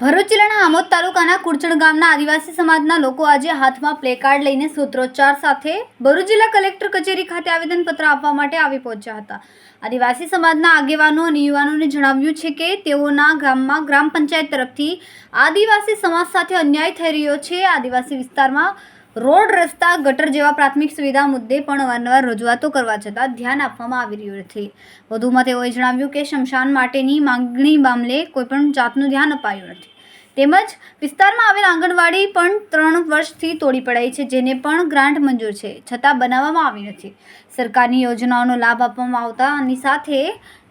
ભરૂચ જિલ્લાના આમોદ તાલુકાના કુરચણ ગામના આદિવાસી સમાજના લોકો આજે હાથમાં પ્લેકાર્ડ લઈને સૂત્રોચ્ચાર સાથે ભરૂચ જિલ્લા કલેક્ટર કચેરી ખાતે આવેદનપત્ર આપવા માટે આવી પહોંચ્યા હતા. આદિવાસી સમાજના આગેવાનો અને યુવાનોને જણાવ્યું છે કે તેઓના ગામમાં ગ્રામ પંચાયત તરફથી આદિવાસી સમાજ સાથે અન્યાય થઈ રહ્યો છે. આદિવાસી વિસ્તારમાં રોડ, રસ્તા, ગટર જેવા પ્રાથમિક સુવિધા મુદ્દે પણ વારંવાર રજૂઆતો કરવા છતાં ધ્યાન આપવામાં આવી રહ્યું નથી વધુમાં તેઓએ જણાવ્યું કે શમશાન માટેની માંગણી મામલે કોઈપણ જાતનું ધ્યાન અપાયું નથી. તેમજ વિસ્તારમાં આવેલ આંગણવાડી પણ ત્રણ વર્ષથી તોડી પડાઈ છે, જેને પણ ગ્રાન્ટ મંજૂર છે, છતાં બનાવવામાં આવી નથી. સરકારની યોજનાઓનો લાભ આપવામાં આવતાની સાથે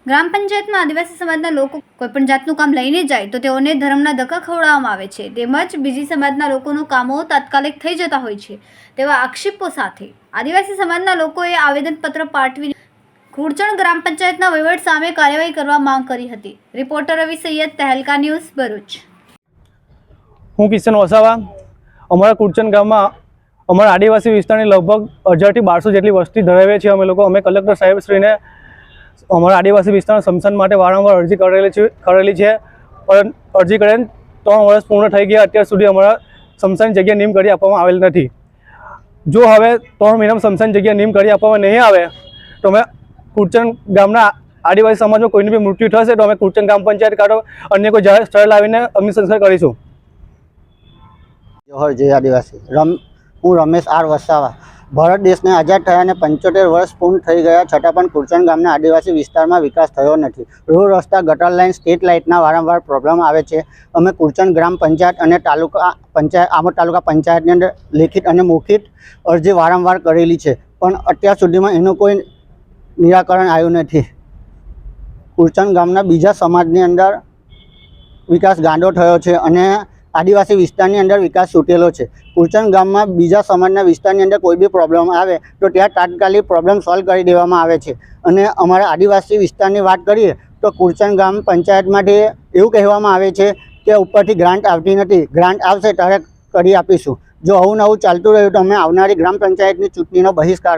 ગ્રામ પંચાયતમાં આદિવાસી સમાજના લોકો કોઈપણ જાતનું કામ લઈને જાય તો તેઓને ધર્મના ધક્કા ખવડાવવામાં આવે છે. તેમજ બીજી સમાજના લોકોનું કામો તાત્કાલિક થઈ જતા હોય છે. તેવા આક્ષેપો સાથે આદિવાસી સમાજના લોકોએ આવેદનપત્ર પાઠવી ખુરચણ ગ્રામ પંચાયતના વહીવટ સામે કાર્યવાહી કરવા માંગ કરી હતી. Reporter Ravi Saiyed, Tehelka News, Bharuch. હું કિશન વસાવા અમારા કુરચન ગામમાં અમારા આદિવાસી વિસ્તારની લગભગ હજારથી બારસો જેટલી વસ્તી ધરાવે છે અમે લોકો, અમે કલેક્ટર સાહેબશ્રીને અમારા આદિવાસી વિસ્તારના સમસાન માટે વારંવાર અરજી કરેલી છે કરેલી છે. પણ અરજી કરીને ત્રણ વર્ષ પૂર્ણ થઈ ગયા, અત્યાર સુધી અમારા સમસાન જગ્યા નિયમ કરી આપવામાં આવેલ નથી. જો હવે ત્રણ મહિનામાં સમસાન જગ્યા નિયમ કરી આપવામાં નહીં આવે, તો અમે કુરચન ગામના આદિવાસી સમાજમાં કોઈની બી મૃત્યુ થશે, તો અમે કુરચન ગ્રામ પંચાયત કાઢો, અન્ય કોઈ જાહેર સ્થળ લાવીને અગ્નિ સંસ્કાર કરીશું. જોહર જય આદિવાસી. રમ, હું રમેશ આર વસાવા. ભારત દેશને આઝાદ થયાને પંચોતેર વર્ષ પૂર્ણ થઈ ગયા છતાં પણ કુરચણ ગામના આદિવાસી વિસ્તારમાં વિકાસ થયો નથી. રોડ, રસ્તા, ગટર લાઇન સ્ટેટ લાઇટના વારંવાર પ્રોબ્લેમ આવે છે. અમે કુરચણ ગ્રામ પંચાયત અને તાલુકા પંચાયત આમોદ તાલુકા પંચાયતની અંદર લેખિત અને મૌખિત અરજી વારંવાર કરેલી છે. પણ અત્યાર સુધીમાં એનું કોઈ નિરાકરણ આવ્યું નથી. કુરચણ ગામના બીજા સમાજની અંદર વિકાસ ગાંડો થયો છે અને આદિવાસી વિસ્તારની અંદર વિકાસ છૂટેલો છે. કુરચણ ગામમાં બીજા સમાજના વિસ્તારની અંદર કોઈ બી પ્રોબ્લેમ આવે તો ત્યાં તાત્કાલિક પ્રોબ્લેમ સોલ્વ કરી દેવામાં આવે છે. અને અમારા આદિવાસી વિસ્તારની વાત કરીએ તો કુરચણ ગામ પંચાયતમાંથી એવું કહેવામાં આવે છે કે ઉપરથી ગ્રાન્ટ આવતી નથી. ગ્રાન્ટ આવશે ત્યારે કરી આપીશું. જો આવું નવું ચાલતું રહ્યું તો અમે આવનારી ગ્રામ પંચાયતની ચૂંટણીનો બહિષ્કાર